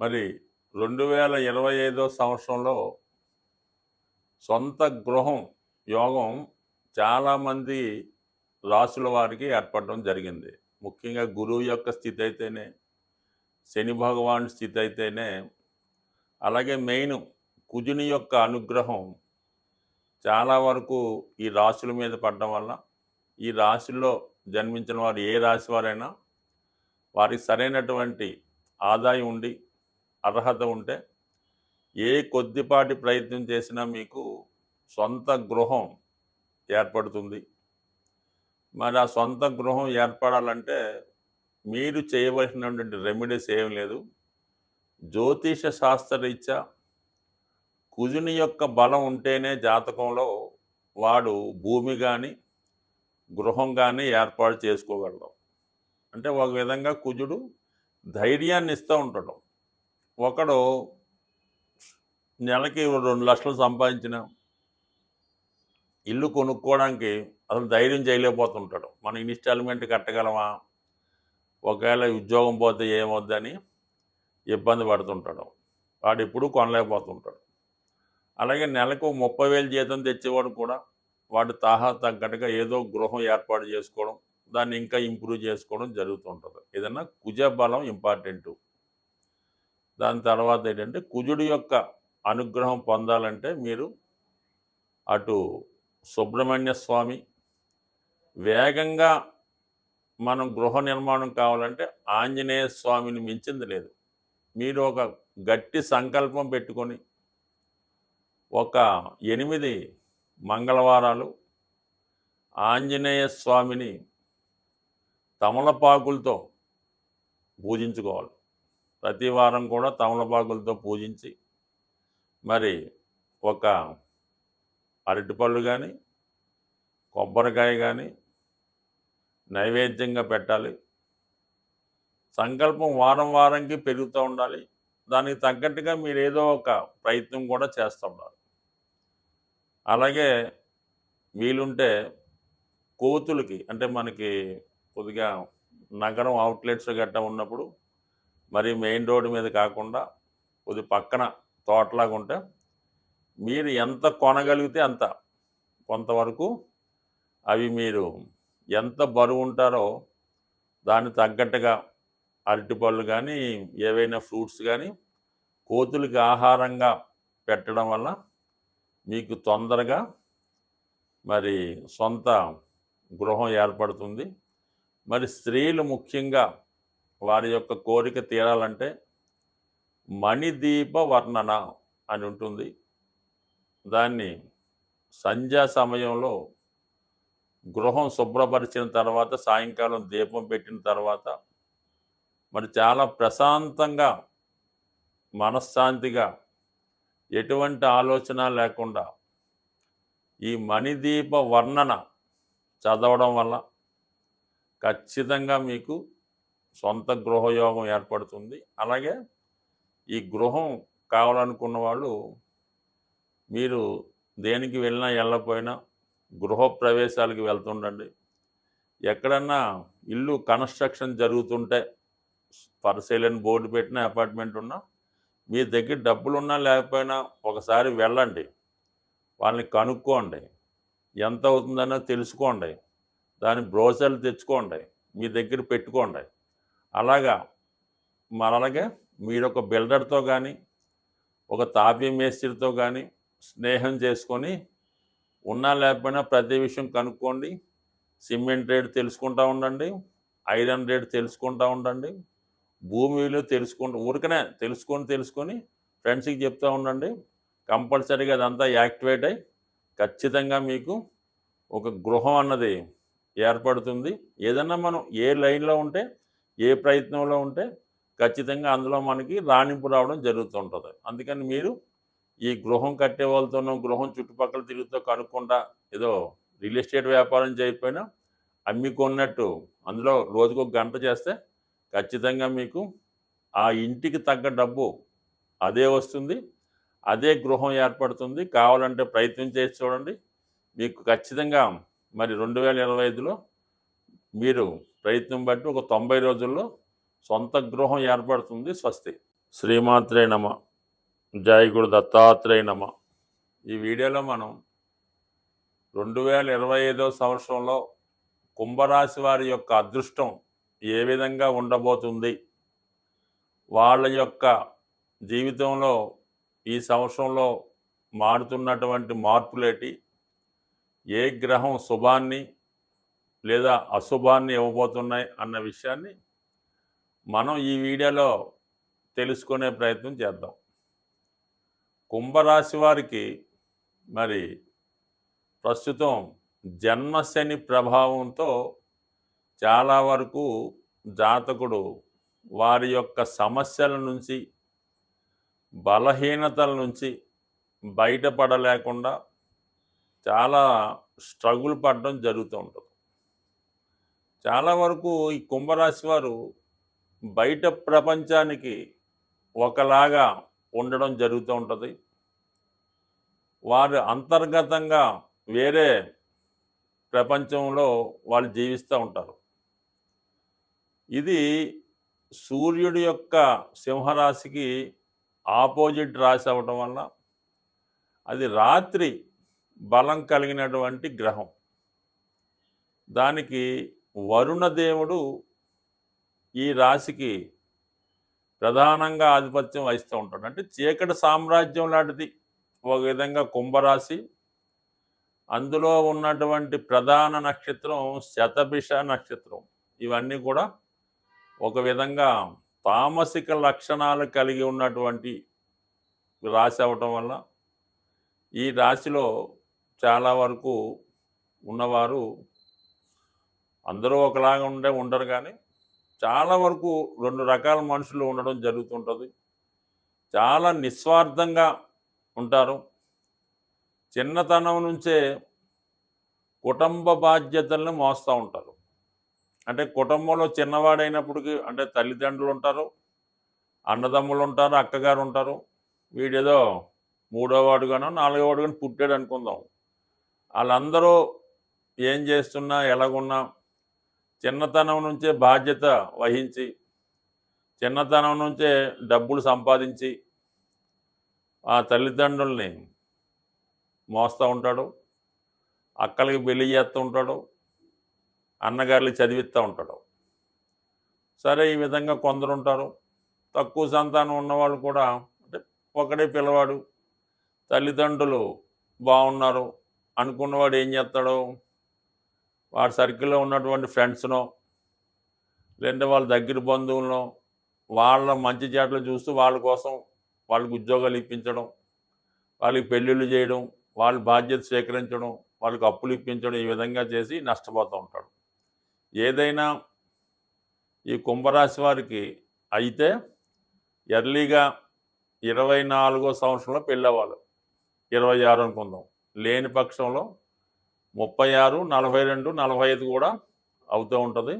మరి రెండు వేల ఇరవై ఐదో సంవత్సరంలో సొంత గృహం యోగం చాలామంది రాసుల వారికి ఏర్పడడం జరిగింది. ముఖ్యంగా గురువు యొక్క స్థితి అయితేనే శని భగవాన్ స్థితి అయితేనే అలాగే మెయిన్ కుజుని యొక్క అనుగ్రహం చాలా వరకు ఈ రాశుల మీద పడడం వల్ల ఈ రాశుల్లో జన్మించిన వారు ఏ రాశి వారైనా వారికి సరైనటువంటి ఆదాయం ఉండి అర్హత ఉంటే ఏ కొద్దిపాటి ప్రయత్నం చేసినా మీకు సొంత గృహం ఏర్పడుతుంది. మరి ఆ సొంత గృహం ఏర్పడాలంటే మీరు చేయవలసినటువంటి రెమెడీస్ ఏం లేదు. జ్యోతిష శాస్త్రరీత్యా కుజుని యొక్క బలం ఉంటేనే జాతకంలో వాడు భూమి కానీ గృహం కానీ ఏర్పాటు చేసుకోగలడం. అంటే ఒక విధంగా కుజుడు ధైర్యాన్ని ఇస్తూ ఉంటాడు. ఒకడు నెలకి రెండు లక్షలు సంపాదించిన ఇల్లు కొనుక్కోవడానికి అసలు ధైర్యం చేయలేకపోతుంటాడు. మనం ఇన్స్టాల్మెంట్ కట్టగలమా? ఒకవేళ ఉద్యోగం పోతే ఏమొద్దని ఇబ్బంది పడుతుంటాడు. వాడు ఎప్పుడు కొనలేకపోతుంటాడు. అలాగే నెలకు ముప్పై వేలు జీతం తెచ్చేవాడు కూడా వాడు తాహా తగ్గట్టుగా ఏదో గృహం ఏర్పాటు చేసుకోవడం దాన్ని ఇంకా ఇంప్రూవ్ చేసుకోవడం జరుగుతుంటుంది. ఏదన్నా కుజ బలం ఇంపార్టెంట్. దాని తర్వాత ఏంటంటే కుజుడి యొక్క అనుగ్రహం పొందాలంటే మీరు అటు సుబ్రహ్మణ్య స్వామి వేగంగా మనం గృహ నిర్మాణం కావాలంటే ఆంజనేయ స్వామిని మించింది లేదు. మీరు ఒక గట్టి సంకల్పం పెట్టుకొని ఒక ఎనిమిది మంగళవారాలు ఆంజనేయ స్వామిని తమలపాకులతో పూజించుకోవాలి. ప్రతి వారం కూడా తమలపాకులతో పూజించి మరి ఒక అరటిపళ్ళు కానీ కొబ్బరికాయ కానీ నైవేద్యంగా పెట్టాలి. సంకల్పం వారం వారంకి పెరుగుతూ ఉండాలి. దానికి తగ్గట్టుగా మీరు ఏదో ఒక ప్రయత్నం కూడా చేస్తూ ఉండాలి. అలాగే వీలుంటే కోతులకి అంటే మనకి కొద్దిగా నగరం అవుట్లెట్స్ గట్టా ఉన్నప్పుడు మరి మెయిన్ రోడ్డు మీద కాకుండా కొద్ది పక్కన తోటలాగా ఉంటే మీరు ఎంత కొనగలిగితే అంత కొంతవరకు అవి మీరు ఎంత బరువు ఉంటారో దానికి తగ్గట్టుగా అరటిపళ్ళు కానీ ఏవైనా ఫ్రూట్స్ కానీ కోతులకి ఆహారంగా పెట్టడం వల్ల మీకు తొందరగా మరి సొంత గృహం ఏర్పడుతుంది. మరి స్త్రీలు ముఖ్యంగా వారి యొక్క కోరిక తీరాలంటే మణిదీప వర్ణన అని ఉంటుంది. దాన్ని సంధ్యా సమయంలో గృహం శుభ్రపరిచిన తర్వాత సాయంకాలం దీపం పెట్టిన తర్వాత మరి చాలా ప్రశాంతంగా మనశ్శాంతిగా ఎటువంటి ఆలోచన లేకుండా ఈ మణిదీప వర్ణన చదవడం వల్ల ఖచ్చితంగా మీకు సొంత గృహయోగం ఏర్పడుతుంది. అలాగే ఈ గృహం కావాలనుకున్న వాళ్ళు మీరు దేనికి వెళ్ళినా వెళ్ళకపోయినా గృహ ప్రవేశాలకి వెళ్తుండండి. ఎక్కడన్నా ఇల్లు కన్స్ట్రక్షన్ జరుగుతుంటే పరిశీలన బోర్డు పెట్టిన అపార్ట్మెంట్ ఉన్నా మీ దగ్గర డబ్బులు ఉన్నా లేకపోయినా ఒకసారి వెళ్ళండి. వాళ్ళని కనుక్కోండి. ఎంత అవుతుందనో తెలుసుకోండి. దాని బ్రోచర్లు తెచ్చుకోండి. మీ దగ్గర పెట్టుకోండి. అలాగా మరి అలాగే మీరు ఒక బిల్డర్తో కానీ ఒక తాపీ మేస్త్రితో కానీ స్నేహం చేసుకొని ఉన్నా లేకపోయినా ప్రతి విషయం కనుక్కోండి. సిమెంట్ రేట్ తెలుసుకుంటూ ఉండండి. ఐరన్ రేట్ తెలుసుకుంటూ ఉండండి. భూమి విలువ తెలుసుకుంటూ ఊరికనే తెలుసుకొని తెలుసుకొని ఫ్రెండ్స్కి చెప్తూ ఉండండి. కంపల్సరీగా అదంతా యాక్టివేట్ అయ్యి ఖచ్చితంగా మీకు ఒక గృహం అన్నది ఏర్పడుతుంది. ఏదన్నా మనం ఏ లైన్లో ఉంటే ఏ ప్రయత్నంలో ఉంటే ఖచ్చితంగా అందులో మనకి రాణింపు రావడం జరుగుతుంటుంది. అందుకని మీరు ఈ గృహం కట్టే వాళ్ళతోనూ గృహం చుట్టుపక్కల తిరుగుతూ కనుక్కుండా ఏదో రియల్ ఎస్టేట్ వ్యాపారం చేయకపోయినా అమ్మి కొన్నట్టు అందులో రోజుకు ఒక గంట చేస్తే ఖచ్చితంగా మీకు ఆ ఇంటికి తగ్గ డబ్బు అదే వస్తుంది. అదే గృహం ఏర్పడుతుంది. కావాలంటే ప్రయత్నం చేసి చూడండి. మీకు ఖచ్చితంగా మరి రెండు వేల ఇరవై ఐదులో మీరు ప్రయత్నం బట్టి ఒక తొంభై రోజుల్లో సొంత గృహం ఏర్పడుతుంది స్వస్తి. శ్రీమాత్రే నమ. జై దత్తాత్రేయ నమ. ఈ వీడియోలో మనం రెండు వేల ఇరవై ఐదో సంవత్సరంలో కుంభరాశి వారి యొక్క అదృష్టం ఏ విధంగా ఉండబోతుంది? వాళ్ళ యొక్క జీవితంలో ఈ సంవత్సరంలో మారుతున్నటువంటి మార్పులేటి? ఏ గ్రహం శుభాన్ని లేదా అశుభాన్ని ఇవ్వబోతున్నాయి అన్న విషయాన్ని మనం ఈ వీడియోలో తెలుసుకునే ప్రయత్నం చేద్దాం. కుంభరాశి వారికి మరి ప్రస్తుతం జన్మశని ప్రభావంతో చాలా వరకు జాతకుడు వారి యొక్క సమస్యల నుంచి బలహీనతల నుంచి బయటపడలేకుండా చాలా స్ట్రగుల్ పడడం జరుగుతూ ఉంటుంది. చాలా వరకు ఈ కుంభరాశి వారు బయట ప్రపంచానికి ఒకలాగా ఉండడం జరుగుతూ ఉంటుంది. వారు అంతర్గతంగా వేరే ప్రపంచంలో వాళ్ళు జీవిస్తూ ఉంటారు. ఇది సూర్యుడి యొక్క సింహరాశికి ఆపోజిట్ రాశి అవ్వటం వల్ల అది రాత్రి బలం కలిగినటువంటి గ్రహం. దానికి వరుణదేవుడు ఈ రాశికి ప్రధానంగా ఆధిపత్యం వహిస్తూ ఉంటాడు. అంటే చీకటి సామ్రాజ్యం లాంటిది. ఒక విధంగా కుంభరాశి. అందులో ఉన్నటువంటి ప్రధాన నక్షత్రం శతభిష నక్షత్రం. ఇవన్నీ కూడా ఒక విధంగా తామసిక లక్షణాలు కలిగి ఉన్నటువంటి రాశి అవటం వల్ల ఈ రాశిలో చాలా వరకు ఉన్నవారు అందరూ ఒకలాగా ఉండే ఉండరు కానీ చాలా వరకు రెండు రకాల మనుషులు ఉండడం జరుగుతుంటుంది. చాలా నిస్వార్థంగా ఉంటారు. చిన్నతనం నుంచే కుటుంబ బాధ్యతలను మోస్తూ ఉంటారు. అంటే కుటుంబంలో చిన్నవాడైనప్పటికీ అంటే తల్లిదండ్రులు ఉంటారు అన్నదమ్ములు ఉంటారు అక్కగారు ఉంటారు. వీడేదో మూడో వాడుగానో నాలుగో వాడుగానో పుట్టాడు అనుకుందాం. వాళ్ళందరూ ఏం చేస్తున్నా ఎలాగున్నా చిన్నతనం నుంచే బాధ్యత వహించి చిన్నతనం నుంచే డబ్బులు సంపాదించి ఆ తల్లిదండ్రుల్ని మోస్తూ ఉంటాడు అక్కలకి పెళ్ళి చేస్తూ ఉంటాడు అన్నగారులు చదివిస్తూ ఉంటాడు. సరే ఈ విధంగా కొందరు ఉంటారు. తక్కువ సంతానం ఉన్నవాళ్ళు కూడా అంటే ఒకడే పిల్లవాడు తల్లిదండ్రులు బాగున్నారు అనుకున్నవాడు ఏం చేస్తాడు? వాడి సర్కిల్లో ఉన్నటువంటి ఫ్రెండ్స్నో లేదంటే వాళ్ళ దగ్గర బంధువులను వాళ్ళ మంచి చేటలు చూస్తూ వాళ్ళ కోసం వాళ్ళకి ఉద్యోగాలు ఇప్పించడం వాళ్ళకి పెళ్ళిళ్ళు చేయడం వాళ్ళ బాధ్యత స్వీకరించడం వాళ్ళకి అప్పులు ఇప్పించడం ఈ విధంగా చేసి నష్టపోతూ ఉంటాడు. ఏదైనా ఈ కుంభరాశి వారికి అయితే ఎర్లీగా ఇరవై నాలుగో సంవత్సరంలో పెళ్ళవ్వాలి. ఇరవై ఆరు అనుకుందాం. లేని పక్షంలో ముప్పై ఆరు నలభై రెండు నలభై ఐదు కూడా అవుతూ ఉంటుంది.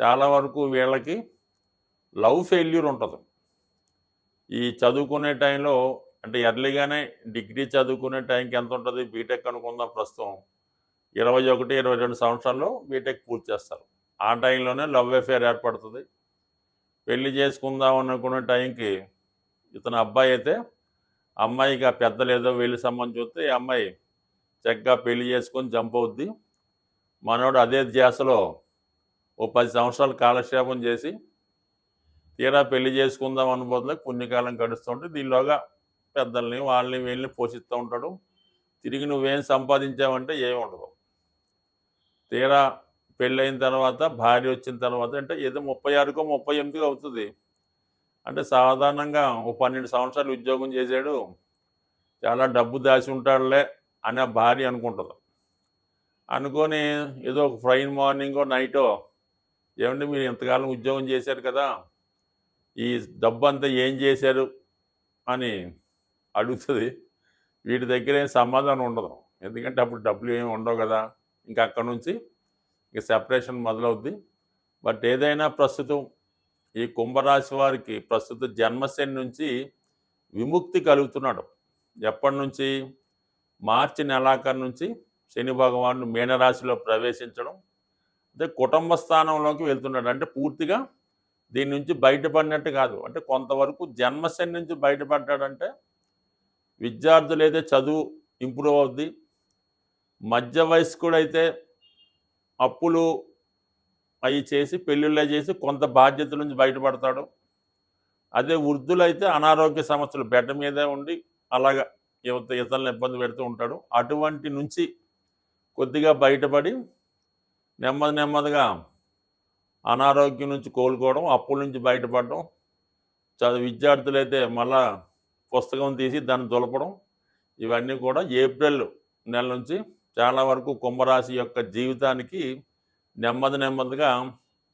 చాలా వరకు వీళ్ళకి లవ్ ఫెయిల్యూర్ ఉంటుంది. ఈ చదువుకునే టైంలో అంటే ఎర్లీగానే డిగ్రీ చదువుకునే టైంకి ఎంత ఉంటుంది? బీటెక్ అనుకుందాం ప్రస్తుతం. ఇరవై ఒకటి ఇరవై రెండు సంవత్సరాల్లో బీటెక్ పూర్తి చేస్తారు. ఆ టైంలోనే లవ్ అఫేర్ ఏర్పడుతుంది. పెళ్ళి చేసుకుందాం అనుకునే టైంకి ఇతను అబ్బాయి అయితే అమ్మాయికి ఆ పెద్దలు ఏదో వెళ్ళి సంబంధం చూస్తే ఈ అమ్మాయి చక్కగా పెళ్ళి చేసుకొని జంప్ అవుద్ది. మనోడు అదే ధ్యాసలో ఓ పది సంవత్సరాలు కాలక్షేపం చేసి తీరా పెళ్ళి చేసుకుందాం అనుబోతులకు పుణ్యకాలం గడుస్తుంటే దీనిలోగా పెద్దల్ని వాళ్ళని వీళ్ళని పోషిస్తూ ఉంటాడు. తిరిగి నువ్వేం సంపాదించావంటే ఏమి ఉండదు. తీరా పెళ్ళైన తర్వాత భార్య వచ్చిన తర్వాత అంటే ఏదో ముప్పై ఆరుకో ముప్పై ఎనిమిదికో అవుతుంది. అంటే సాధారణంగా ఓ పన్నెండు సంవత్సరాలు ఉద్యోగం చేశాడు. చాలా డబ్బు దాచి ఉంటాడులే. అనే భార్య అనుకుంటుంది. అనుకొని ఏదో ఒక ఫ్రైన్ మార్నింగో నైటో ఏమంటే మీరు ఇంతకాలం ఉద్యోగం చేశారు కదా ఈ డబ్బు అంతా ఏం చేశారు అని అడుగుతుంది. వీటి దగ్గర ఏం సమాధానం ఉండదు. ఎందుకంటే అప్పుడు డబ్బులు ఏమి ఉండవు కదా. ఇంకా అక్కడ నుంచి ఇక సెపరేషన్ మొదలవుద్ది. బట్ ఏదైనా ప్రస్తుతం ఈ కుంభరాశి వారికి ప్రస్తుత జన్మశని నుంచి విముక్తి కలుగుతున్నాడు. ఎప్పటి నుంచి? మార్చి నెలాఖరు నుంచి శని భగవానుడు మీనరాశిలో ప్రవేశించడం అంటే కుటుంబ స్థానంలోకి వెళ్తున్నాడు. అంటే పూర్తిగా దీని నుంచి బయటపడినట్టు కాదు. అంటే కొంతవరకు జన్మశని నుంచి బయటపడ్డాడంటే విద్యార్థులు అయితే చదువు ఇంప్రూవ్ అవుద్ది. మధ్య వయస్కుడైతే అప్పులు అవి చేసి పెళ్ళిళ్ళ చేసి కొంత బాధ్యతల నుంచి బయటపడతాడు. అదే వృద్ధులైతే అనారోగ్య సమస్యలు బెడ్డ మీదే ఉండి అలాగా యువత ఇతరులను ఇబ్బంది పెడుతూ ఉంటాడు. అటువంటి నుంచి కొద్దిగా బయటపడి నెమ్మది నెమ్మదిగా అనారోగ్యం నుంచి కోలుకోవడం అప్పుల నుంచి బయటపడడం చదువు విద్యార్థులైతే మళ్ళా పుస్తకం తీసి దాన్ని దులపడం ఇవన్నీ కూడా ఏప్రిల్ నెల నుంచి చాలా వరకు కుంభరాశి యొక్క జీవితానికి నెమ్మది నెమ్మదిగా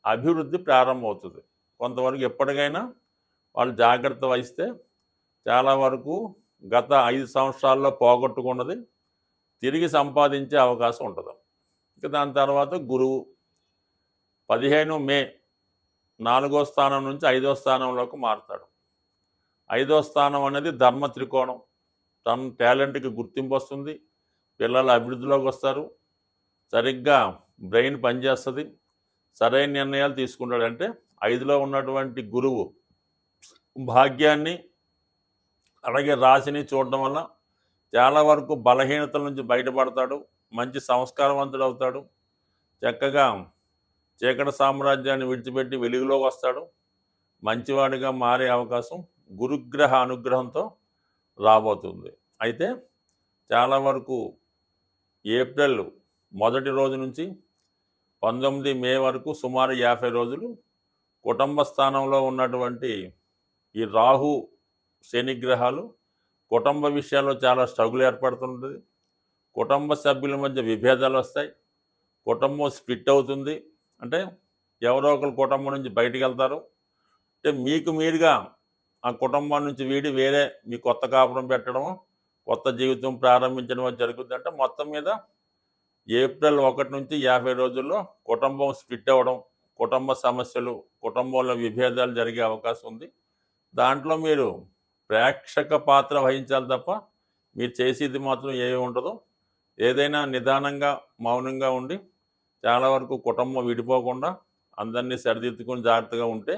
అభివృద్ధి ప్రారంభమవుతుంది. కొంతవరకు ఎప్పటికైనా వాళ్ళు జాగ్రత్త వహిస్తే చాలా వరకు గత ఐదు సంవత్సరాల్లో పోగొట్టుకున్నది తిరిగి సంపాదించే అవకాశం ఉంటుంది. ఇక దాని తర్వాత గురువు పదిహేను మే నాలుగో స్థానం నుంచి ఐదో స్థానంలోకి మారుతాడు. ఐదో స్థానం అనేది ధర్మ త్రికోణం. తన టాలెంట్కి గుర్తింపు వస్తుంది. పిల్లలు అభివృద్ధిలోకి వస్తారు. సరిగ్గా బ్రెయిన్ పనిచేస్తుంది. సరైన నిర్ణయాలు తీసుకుంటాడంటే ఐదులో ఉన్నటువంటి గురువు భాగ్యాన్ని అలాగే రాశిని చూడడం వల్ల చాలా వరకు బలహీనతల నుంచి బయటపడతాడు మంచి సంస్కారవంతుడు అవుతాడు చక్కగా చీకటి సామ్రాజ్యాన్ని విడిచిపెట్టి వెలుగులోకి వస్తాడు మంచివాడిగా మారే అవకాశం గురుగ్రహ అనుగ్రహంతో రాబోతుంది. అయితే చాలా వరకు ఏప్రిల్ మొదటి రోజు నుంచి పంతొమ్మిది మే వరకు సుమారు యాభై రోజులు కుటుంబ స్థానంలో ఉన్నటువంటి ఈ రాహు శనిగ్రహాలు కుటుంబ విషయాల్లో చాలా స్ట్రగుల్ ఏర్పడుతుంటుంది కుటుంబ సభ్యుల మధ్య విభేదాలు వస్తాయి. కుటుంబం స్ప్లిట్ అవుతుంది. అంటే ఎవరో ఒకరు కుటుంబం నుంచి బయటికి వెళ్తారు. అంటే మీకు మీరుగా ఆ కుటుంబం నుంచి వీడి వేరే మీ కొత్త కాపురం పెట్టడం కొత్త జీవితం ప్రారంభించడం జరుగుతుంది అంటే మొత్తం మీద ఏప్రిల్ ఒకటి నుంచి యాభై రోజుల్లో కుటుంబం స్ప్లిట్ అవ్వడం కుటుంబ సమస్యలు కుటుంబంలో విభేదాలు జరిగే అవకాశం ఉంది. దాంట్లో మీరు ప్రేక్షక పాత్ర వహించాలి తప్ప మీరు చేసేది మాత్రం ఏమి ఉండదు. ఏదైనా నిదానంగా మౌనంగా ఉండి చాలా వరకు కుటుంబం విడిపోకుండా అందరినీ సరిదిద్దుకొని జాగ్రత్తగా ఉంటే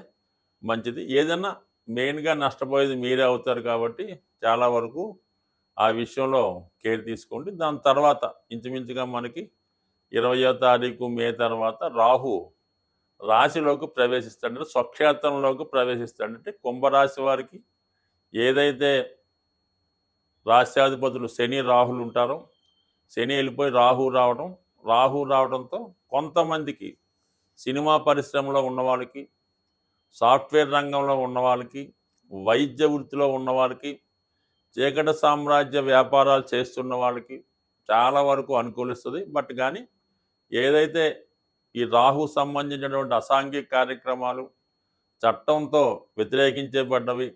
మంచిది. ఏదైనా మెయిన్గా నష్టపోయేది మీరే అవుతారు కాబట్టి చాలా వరకు ఆ విషయంలో కేర్ తీసుకోండి. దాని తర్వాత ఇంచుమించుగా మనకి ఇరవయో తారీఖు మే తర్వాత రాహు రాశిలోకి ప్రవేశిస్తాడంటే స్వక్షేత్రంలోకి ప్రవేశిస్తాడంటే కుంభరాశి వారికి ఏదైతే రాష్ట్రాధిపతులు శని రాహులు ఉంటారో శని వెళ్ళిపోయి రాహు రావడం రాహు రావడంతో కొంతమందికి సినిమా పరిశ్రమలో ఉన్న వాళ్ళకి సాఫ్ట్వేర్ రంగంలో ఉన్న వాళ్ళకి వైద్య వృత్తిలో ఉన్న వాళ్ళకి చీకటి సామ్రాజ్య వ్యాపారాలు చేస్తున్న వాళ్ళకి చాలా వరకు అనుకూలిస్తుంది. బట్ కానీ ఏదైతే ఈ రాహు సంబంధించినటువంటి అసాంఘిక కార్యక్రమాలు చట్టంతో వ్యతిరేకించబడ్డవి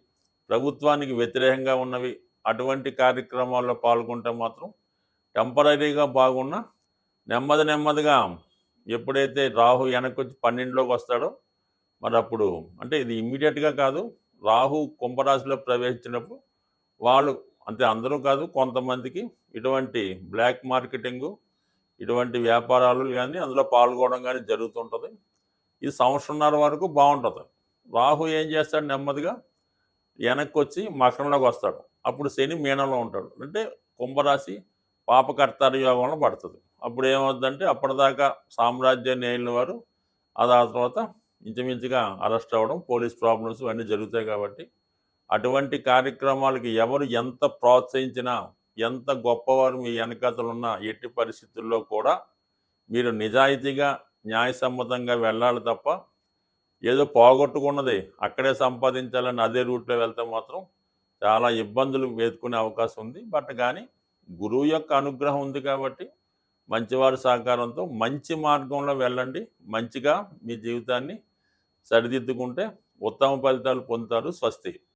ప్రభుత్వానికి వ్యతిరేకంగా ఉన్నవి అటువంటి కార్యక్రమాల్లో పాల్గొంటే మాత్రం టెంపరీగా బాగున్నా నెమ్మది నెమ్మదిగా ఎప్పుడైతే రాహు వెనక్కి వచ్చి పన్నెండులోకి వస్తాడో మరి అప్పుడు అంటే ఇది ఇమ్మీడియట్గా కాదు. రాహు కుంభరాశిలో ప్రవేశించినప్పుడు వాళ్ళు అంతే అందరూ కాదు కొంతమందికి ఇటువంటి బ్లాక్ మార్కెటింగు ఇటువంటి వ్యాపారాలు కానీ అందులో పాల్గొనడం కానీ జరుగుతుంటుంది. ఈ సంవత్సరంన్నర వరకు బాగుంటుంది. రాహు ఏం చేస్తాడు? నెమ్మదిగా వెనక్కి వచ్చి మకరంలోకి వస్తాడు. అప్పుడు శని మీనంలో ఉంటాడు. అంటే కుంభరాశి పాపకర్తార యోగంలో పడుతుంది. అప్పుడు ఏమవుతుందంటే అప్పటిదాకా సామ్రాజ్యాన్ని ఏలిన వారు అది ఆ తర్వాత ఇంచుమించుగా అరెస్ట్ అవ్వడం పోలీస్ ప్రాబ్లమ్స్ ఇవన్నీ జరుగుతాయి కాబట్టి అటువంటి కార్యక్రమాలకి ఎవరు ఎంత ప్రోత్సహించినా ఎంత గొప్పవారు మీ వెనకతలు ఉన్న ఎట్టి పరిస్థితుల్లో కూడా మీరు నిజాయితీగా న్యాయసమ్మతంగా వెళ్ళాలి తప్ప ఏదో పోగొట్టుకున్నది. అక్కడే సంపాదించాలని అదే రూట్లో వెళ్తే మాత్రం చాలా ఇబ్బందులు వేసుకునే అవకాశం ఉంది. బట్ కానీ గురువు యొక్క అనుగ్రహం ఉంది కాబట్టి మంచివారి సహకారంతో మంచి మార్గంలో వెళ్ళండి. మంచిగా మీ జీవితాన్ని సరిదిద్దుకుంటే ఉత్తమ ఫలితాలు పొందుతారు. స్వస్తి.